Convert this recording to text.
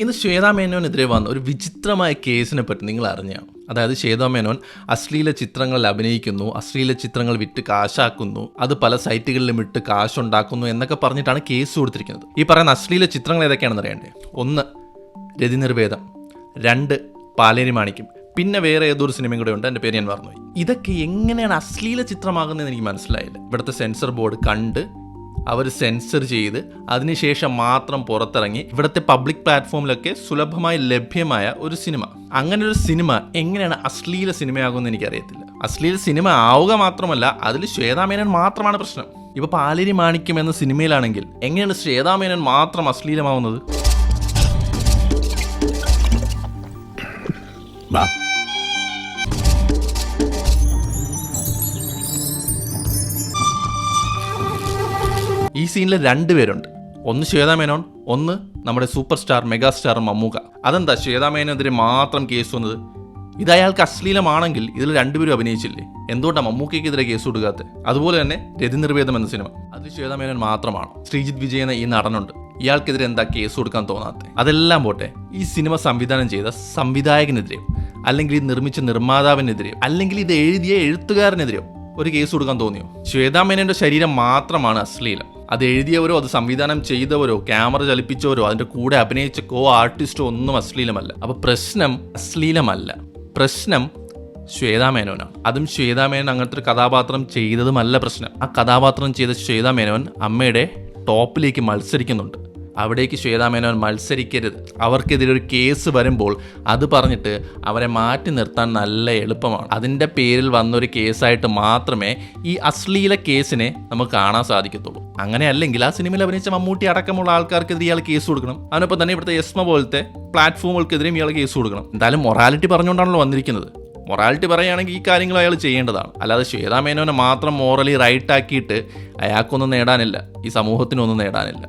ഇന്ന് ശ്വേതാ മേനോനെതിരെ വന്ന ഒരു വിചിത്രമായ കേസിനെ പറ്റി നിങ്ങൾ അറിഞ്ഞോ? അതായത് ശ്വേതാ മേനോൻ അശ്ലീല ചിത്രങ്ങളിൽ അഭിനയിക്കുന്നു അശ്ലീല ചിത്രങ്ങൾ വിറ്റ് കാശാക്കുന്നു അത് പല സൈറ്റുകളിലും ഇട്ട് കാശുണ്ടാക്കുന്നു എന്നൊക്കെ പറഞ്ഞിട്ടാണ് കേസ് കൊടുത്തിരിക്കുന്നത്. ഈ പറയുന്ന അശ്ലീല ചിത്രങ്ങൾ ഏതൊക്കെയാണെന്ന് അറിയണ്ടേ? ഒന്ന് രതി നിർവേദം രണ്ട് പാലേരി മാണിക്യം. പിന്നെ വേറെ ഏതൊരു സിനിമയും കൂടെ ഉണ്ട് എന്റെ പേര് ഞാൻ പറഞ്ഞു ഇതൊക്കെ എങ്ങനെയാണ് അശ്ലീല ചിത്രമാകുന്നതെന്ന് എനിക്ക് മനസ്സിലായില്ല. ഇവിടുത്തെ സെൻസർ ബോർഡ് കണ്ട് അവർ സെൻസർ ചെയ്ത് അതിനുശേഷം മാത്രം പുറത്തിറങ്ങി ഇവിടുത്തെ പബ്ലിക് പ്ലാറ്റ്ഫോമിലൊക്കെ സുലഭമായി ലഭ്യമായ ഒരു സിനിമ അങ്ങനെ ഒരു സിനിമ എങ്ങനെയാണ് അശ്ലീല സിനിമയാകുമെന്ന് എനിക്കറിയത്തില്ല. അശ്ലീല സിനിമ ആവുക മാത്രമല്ല അതിൽ ശ്വേതാമേനൻ മാത്രമാണ് പ്രശ്നം. ഇപ്പൊ പാലേരി മാണിക്യം എന്ന സിനിമയിലാണെങ്കിൽ എങ്ങനെയാണ് ശ്വേതാമേനൻ മാത്രം അശ്ലീലമാവുന്നത്? ഈ സീനിൽ രണ്ടുപേരുണ്ട് ഒന്ന് ശ്വേതാ മേനോൻ ഒന്ന് നമ്മുടെ super star mega star Mammookka. അതെന്താ ശ്വേതാ മേനോനെതിരെ മാത്രം കേസ് വന്നത്? ഇത് അയാൾക്ക് അശ്ലീലമാണെങ്കിൽ ഇതിൽ രണ്ടുപേരും അഭിനയിച്ചില്ലേ? എന്തുകൊണ്ടാണ് മമ്മൂക്കയ്ക്കെതിരെ കേസ് കൊടുക്കാത്ത അതുപോലെ തന്നെ രതിനിർവേദം എന്ന സിനിമ. അത് ശ്വേതാ മേനോൻ മാത്രമാണ്. ശ്രീജിത്ത് വിജയ് എന്ന ഈ നടനുണ്ട്. ഇയാൾക്കെതിരെ എന്താ കേസ് കൊടുക്കാൻ തോന്നാത്ത അതെല്ലാം പോട്ടെ. ഈ സിനിമ സംവിധാനം ചെയ്ത സംവിധായകനെതിരെയോ അല്ലെങ്കിൽ ഇത് നിർമ്മിച്ച നിർമ്മാതാവിനെതിരെയോ അല്ലെങ്കിൽ ഇത് എഴുതിയ എഴുത്തുകാരനെതിരെയോ ഒരു കേസ് കൊടുക്കാൻ തോന്നിയോ? ശ്വേതാ മേനോന്റെ ശരീരം മാത്രമാണ് അശ്ലീലം. അത് എഴുതിയവരോ അത് സംവിധാനം ചെയ്തവരോ ക്യാമറ ചലിപ്പിച്ചവരോ അതിന്റെ കൂടെ അഭിനയിച്ച കോ ആർട്ടിസ്റ്റോ ഒന്നും അശ്ലീലമല്ല. അപ്പോൾ പ്രശ്നം അശ്ലീലമല്ല. പ്രശ്നം ശ്വേതാ മേനോനാണ് അതും ശ്വേതാ മേനോൻ അങ്ങനത്തെ ഒരു കഥാപാത്രം ചെയ്തതുമല്ല പ്രശ്നം. ആ കഥാപാത്രം ചെയ്ത ശ്വേതാ മേനോൻ അമ്മയുടെ ടോപ്പിലേക്ക് മത്സരിക്കുന്നുണ്ട്. അവിടേക്ക് ശ്വേതാമേനോൻ മത്സരിക്കരുത്. അവർക്കെതിരെ ഒരു കേസ് വരുമ്പോൾ അത് പറഞ്ഞിട്ട് അവരെ മാറ്റി നിർത്താൻ നല്ല എളുപ്പമാണ്. അതിന്റെ പേരിൽ വന്നൊരു കേസായിട്ട് മാത്രമേ ഈ അശ്ലീല കേസിനെ നമുക്ക് കാണാൻ സാധിക്കത്തുള്ളൂ. അങ്ങനെ അല്ലെങ്കിൽ ആ സിനിമയിൽ അഭിനയിച്ച മമ്മൂട്ടി അടക്കമുള്ള ആൾക്കാർക്കെതിരെ ഇയാൾ കേസ് കൊടുക്കണം. അതിനൊപ്പം തന്നെ ഇവിടുത്തെ എസ്മ പോലത്തെ പ്ലാറ്റ്ഫോമുകൾക്കെതിരെയും ഇയാൾ കേസ് കൊടുക്കണം. എന്തായാലും മൊറാലിറ്റി പറഞ്ഞുകൊണ്ടാണല്ലോ വന്നിരിക്കുന്നത്. മൊറാലിറ്റി പറയുകയാണെങ്കിൽ ഈ കാര്യങ്ങൾ അയാൾ ചെയ്യേണ്ടതാണ്. അല്ലാതെ ശ്വേതാ മേനോനെ മാത്രം മോറലി റൈറ്റ് ആക്കിയിട്ട് അയാൾക്കൊന്നും നേടാനില്ല. ഈ സമൂഹത്തിനൊന്നും നേടാനില്ല.